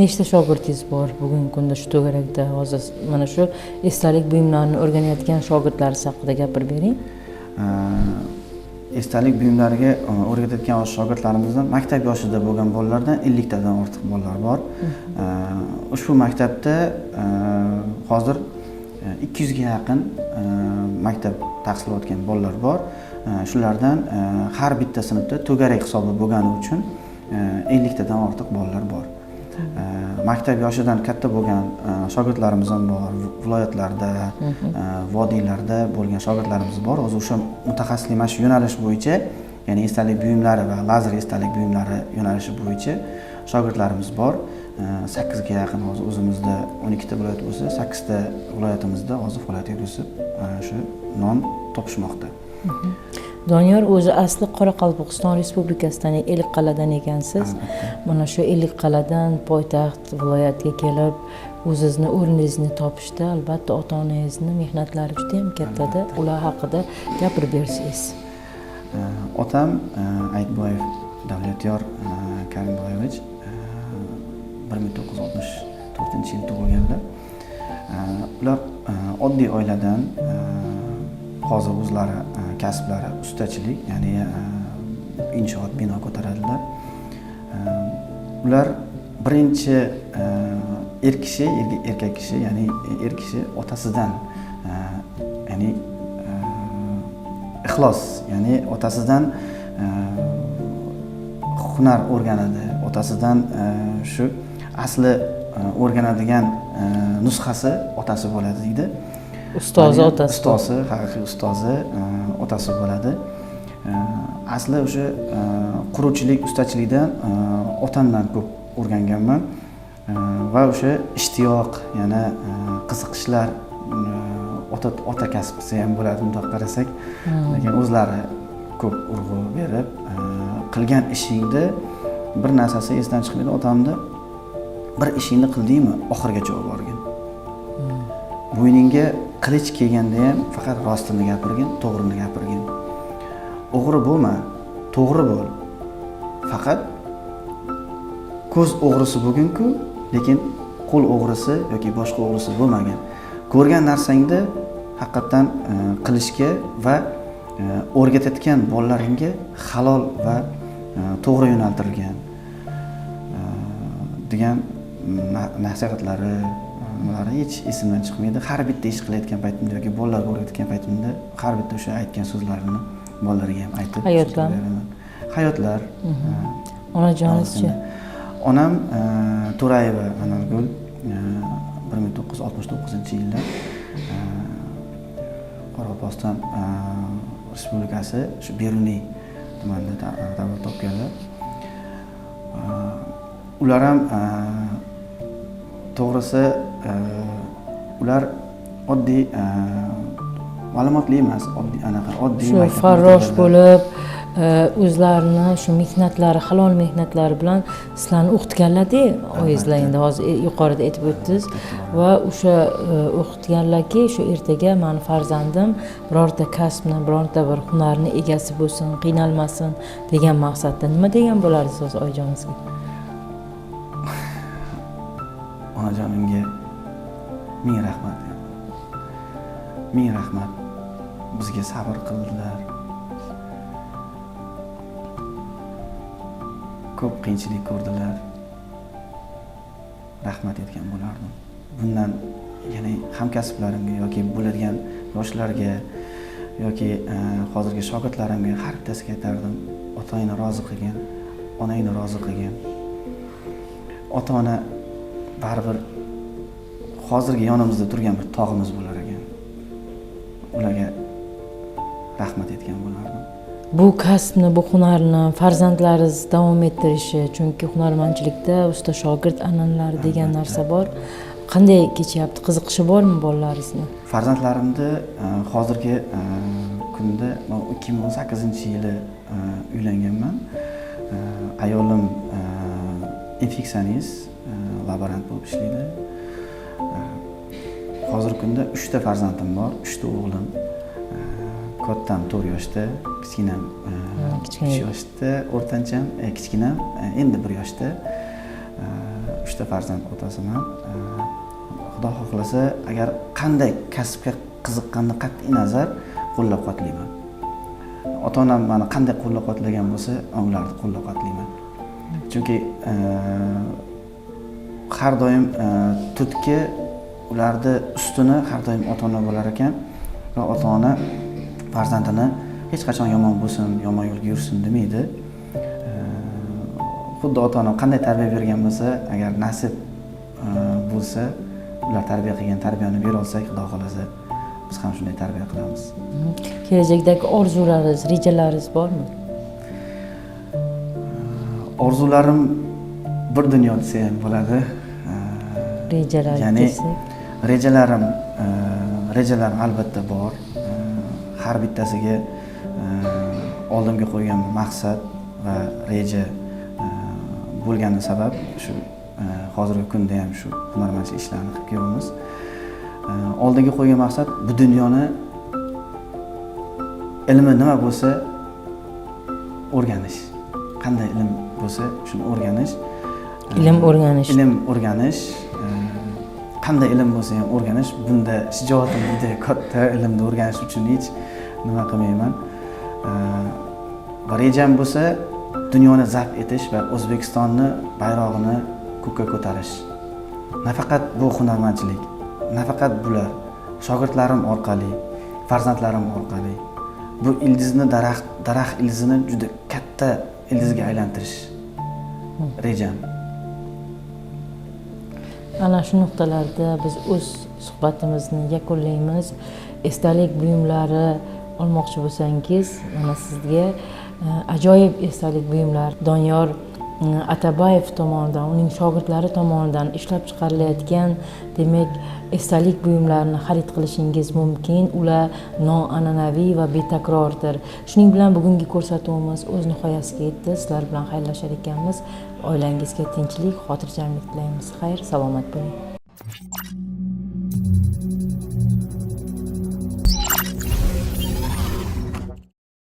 nechta shogirdingiz bor? Bugungi kunda shu to'garakda hozir mana shu esdalik buyumlarini o'rganayotgan shogirdlaringiz haqida gapirib bering. Esdalik buyumlariga e, o'rgatayotgan shogirdlarimizdan maktab yoshida bo'lgan bolalardan elliktadan ortiq bolalar bor. E, ushbu maktabda e, hozir ikki yuzga yaqin e, maktab tahsil olayotgan bolalar bor. E, shulardan e, har bitta sinfda to'garak hisobi bo'lgani uchun elliktadan ortiq bolalar bor. E, maktab yoshidan katta bo'lgan e, shogirdlarimiz ham bor viloyatlarda e, vodiylarda bo'lgan shogirdlarimiz bor. Hozir o'sha mutaxassislik mana shu yo'nalish bo'yicha ya'ni esdalik buyumlari va lazer esdalik buyumlari yo'nalishi bo'yicha shogirdlarimiz bor. E, sakkizga yaqin hozir o'zimizda o'n ikkita viloyat bo'lsa sakkizta viloyatimizda hozir faoliyat yuritib e, shu non topishmoqda. Doniyor o'zi asli qoraqalpog'iston respublikasidan ellikqal'adan ekansiz. Mana shu ellikqal'adan poytaxt viloyatga kelib o'zizni o'rningizni topishda albatta ota onangizni mehnatlari juda yam kattada. Ular haqida gapirib bersangiz. Otam e, aytboyev davlatyor e, karimboyevich bir ming to'qqiz yuz oltmish to'rtinchi yil tug'ilganlar E, ular e, oddiy oiladan e, hozir o'zlari e, kasblari ustachilik ya'ni e, inshoot bino ko'taradilar E, ular birinchi e, er kishi erkak kishi ya'ni er kishi otasidan e, ya'ni e, ixlos ya'ni otasidan e, hunar o'rganadi otasidan e, shu asli e, o'rganadigan e, nusxasi otasi bo'ladi deydi. Ustozi otasi. ustozi haqiqiy ustozi e, otasi bo'ladi. Asli o'sha quruvchilik ustachilikdan otamdan ko'p o'rganganman. Va o'sha ishtiyoq yana qiziqishlar ota ota kasbisi ham bo'ladi bundoq qarasak. Lekin o'zlari ko'p urg'u berib qilgan ishingni bir narsasi esdan chiqmaydi otamni bir ishingni qildingmi oxirigacha olib borgin. Bo'yningga qilich kelganda ham faqat rostini gapirgin to'g'rini gapirgin. O'g'ri bo'lma to'g'ri bo'l. Faqat ko'z o'g'risi bo'lginku lekin qo'l o'g'risi yoki boshqa o'g'risi bo'lmagin. Ko'rgan narsangni haqiqatdan e, qilishga va e, o'rgatayotgan bolalaringga halol va e, to'g'ri yo'naltirilgan degan nasihatlari nimalari hech esimdan chiqmaydi. Har bitta ish qilayotgan paytimda yoki bolalarga o'rgatayotgan paytimda har bitta o'sha aytgan so'zlarini bolalarga ham aytib Hayotlar? beraman. hayotlar e, onajoningizchi onam e, to'rayeva anargul bir ming to'qqiz yuz oltmish to'qqizinchi yilda e, qoraqalpog'iston e, respublikasi shu beruniy tumanida ta- tavallud topganlar E, ular ham e, to'g'risi e, ular oddiy e, ma'lumotli emas oddiy anaqa oddiy shu farrosh bo'lib e, o'zlarini shu mehnatlari halol mehnatlari bilan sizlarni o'qitganlarda oyingizlar endi hozir yuqorida aytib o'tdingiz. Va o'sha o'qitganlarki shu ertaga mani farzandim birorta kasbni birorta bir hunarni egasi bo'lsin qiynalmasin degan maqsadda nima degan bo'lardingiz hozir oyijoningizga onajonimga ming rahmat ming rahmat. Bizga sabr qildilar. Ko'p qiyinchilik ko'rdilar. Rahmat aytgan bo'lardim. Bundan ya'ni hamkasblarimga yoki bo'ladigan yoshlarga yoki e, hozirgi shogirdlarimga har bittasiga aytardim. Otangni rozi qilgin onangni rozi qilgin. Ota ona baribir hozirgi yonimizda turgan bir tog'imiz bo'lar ekan. Ularga rahmat aytgan bo'lardim. Bu kasbni bu hunarni farzandlaringiz davom ettirishi chunki hunarmandchilikda usta shogird an'analari degan narsa bor. Qanday kechyapti? Qiziqishi bormi bolalaringizni? Farzandlarimni e, hozirgi e, kunda man ikki ming o'n sakkizinchi yili e, uylanganman. Ayolim infeksionist laborant bo'lib ishlaydi hozirgi kunda uchta farzandim bor uchta o'g'lim E, kattam to'rt yoshda kichkinam e, uch yoshda o'rtancham e, kichkinam endi bir yoshda uchta farzand otasiman. Xudo xohlasa agar qanday kasbga qiziqqandan qat'iy nazar qo'llab quvvatlayman. Ota onam mani qanday qo'llab quvvatlagan bo'lsa ularni qo'llab quvvatlayman. Chunki e, har doim turtki ularni ustuni har doim ota ona bo'lar ekan va ota ona farzandini hech qachon yomon bo'lsin yomon yo'lga yursin demaydi. E, xuddi ota ona qanday tarbiya bergan bo'lsa agar nasib e, bo'lsa ular tarbiya qilgan tarbiyani bera olsak xudo xohlasa biz ham shunday tarbiya qilamiz. Kelajakdagi orzularingiz rejalaringiz bormi? Orzularim bir dunyo desa ham bo'ladi. E, rejalar Ya'ni- rejalarim e, rejalarim albatta bor. E, har bittasiga e, oldimga qo'ygan maqsad va reja bo'lgani sabab shu hozirgi kunda ham shu hunarmandchilik ishlarini qilib kelyapmiz. Oldinga qo'ygan maqsad bu dunyoni ilmi nima bo'lsa o'rganish. Qanday ilm bo'lsa shuni o'rganish. İlm o'rganish. ilm o'rganish qanday ilm bo'lsa ham o'rganish bunda shijoatim juda katta ilmni o'rganish uchun hech nima qilmayman. Va rejam bo'lsa dunyoni zabt etish va o'zbekistonni bayrog'ini ko'kka ko'tarish. Nafaqat bu hunarmandchilik nafaqat bular shogirdlarim orqali farzandlarim orqali bu ildizni daraxt daraxt ildizini juda katta ildizga aylantirish rejam ana shu nuqtalarda biz o'z suhbatimizni yakunlaymiz. Esdalik buyumlari olmoqchi bo'lsangiz mana sizga e, ajoyib esdalik buyumlar doniyor Э, atabayev tomonidan uning shogirdlari tomonidan ishlab chiqarilayotgan demak esdalik buyumlarini xarid qilishingiz mumkin. Ular noan'anaviy va betakrordir. Shuning bilan bugungi ko'rsatuvimiz o'z nihoyasiga yetdi. Sizlar bilan xayrlashar ekanmiz. Oilangizga tinchlik xotirjamlik tilaymiz. Xayr salomat bo'ling.